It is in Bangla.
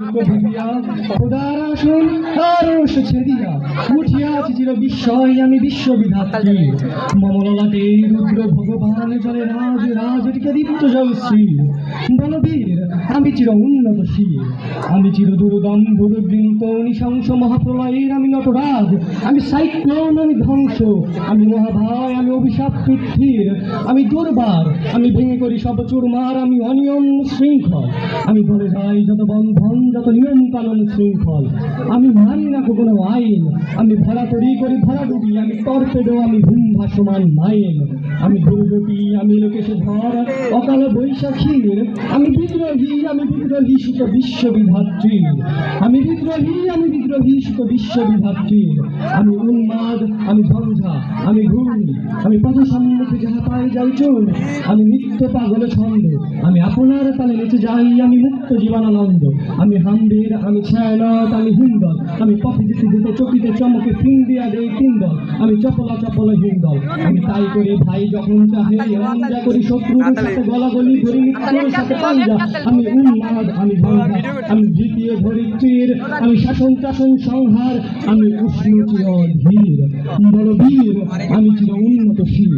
আমি ভগবান আমি চির উন্নতশীল আমি চির দুর্দম্ভ দুর্বৃন্ত নৃশংস মহাপ্রলয়ের আমি নটরাজ। আমি সাইক্লোন, আমি ধ্বংস। আমি মহাভয়, আমি অভিশাপ পৃথ্বীর। আমি দুর্বার, আমি ভেঙে করি সব চুরমার, আমি অনিয়ম শৃঙ্খল। আমি বলে যাই যত বন্ধন যত নিয়ম কানুন শৃঙ্খল, আমি মানি না কোনো আইন। আমি ভরা তরি করি, ভরা ডুবি, আমি তর্পেডো আমি ভূম ভাসমান মাইন। আমি দুর্গতি আমি লোকেশে ঝড়, অকাল বৈশাখীর আমি বিদ্রোহী আমি বিদ্রোহী সুত বিশ্ববিধাত্রীর আমি বিদ্রোহী আমি বিদ্রোহী সুত বিশ্ববিধাত্রীর আমি উন্মাদ, আমি ঝঞ্ঝা আমি ঘূর্ণি আমি পথ সম্মুখে যাহা পাই যাই চুল আমি নিত্য পাগল ছন্দ নেচে যাই আমি মুক্ত জীবনানন্দ। আমি হাম্বির আমি ছায়ানত আমি হিন্দল। আমি পথে যেতে যেতে চকিতে চমকে ফিন্দিয়া দেই কিন্দল আমি চপলা চপলা হিন্দল। আমি তাই করি ভাই যখন চাহে এমন যা করি শত্রুর সাথে গলাগলি ধরি মৃত্যুর সাথে পাঞ্জা। আমি উন্মাদ আমি ঝঞ্ঝা আমি দ্বিতীয় ধরিত্রীর আমি শাসন টাসন সংহার। আমি উষ্ণ চির ধীর বড় বীর আমি চির উন্নত শীর।